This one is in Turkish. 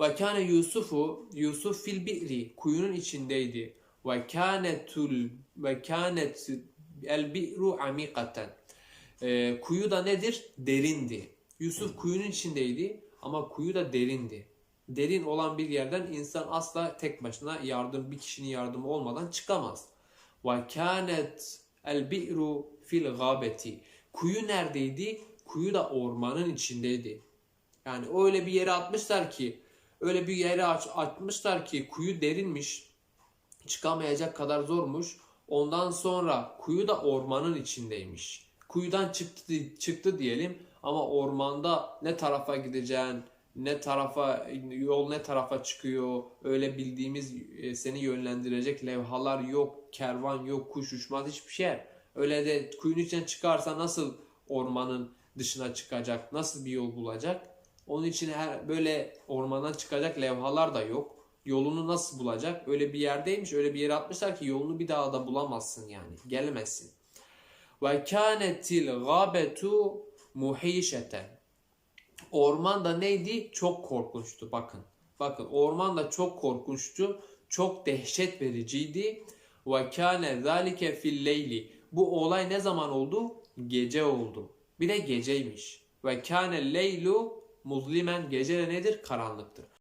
Ve kâne Yusufu Yusuf fil bi'ri kuyunun içindeydi. Ve kânetul ve kânet el bi'ru amikaten. Ee, kuyu da nedir? Derindi. Yusuf kuyunun içindeydi ama kuyu da derindi. Derin olan bir yerden insan asla tek başına yardım bir kişinin yardımı olmadan çıkamaz. Ve kânet el bi'ru fil gâbeti. Kuyu neredeydi? Kuyu da ormanın içindeydi. Yani öyle bir yere atmışlar ki öyle bir yere aç- atmışlar ki kuyu derinmiş. Çıkamayacak kadar zormuş. Ondan sonra kuyu da ormanın içindeymiş. Kuyudan çıktı çıktı diyelim ama ormanda ne tarafa gideceğin, ne tarafa yol ne tarafa çıkıyor öyle bildiğimiz e, seni yönlendirecek levhalar yok, kervan yok, kuş uçmaz hiçbir şey. Öyle de kuyunun içinden çıkarsa nasıl ormanın dışına çıkacak, nasıl bir yol bulacak? Onun için her böyle ormandan çıkacak levhalar da yok. Yolunu nasıl bulacak? Öyle bir yerdeymiş, öyle bir yere atmışlar ki yolunu bir daha da bulamazsın yani. Gelemezsin. Ve kânetil gâbetu muhîşeten. Orman da neydi? Çok korkunçtu bakın. Bakın orman da çok korkunçtu. Çok dehşet vericiydi. Ve kâne zâlike fil leyli. Bu olay ne zaman oldu? Gece oldu. Bir de geceymiş. Ve kâne leylu muzlimen. Gece nedir? Karanlıktır.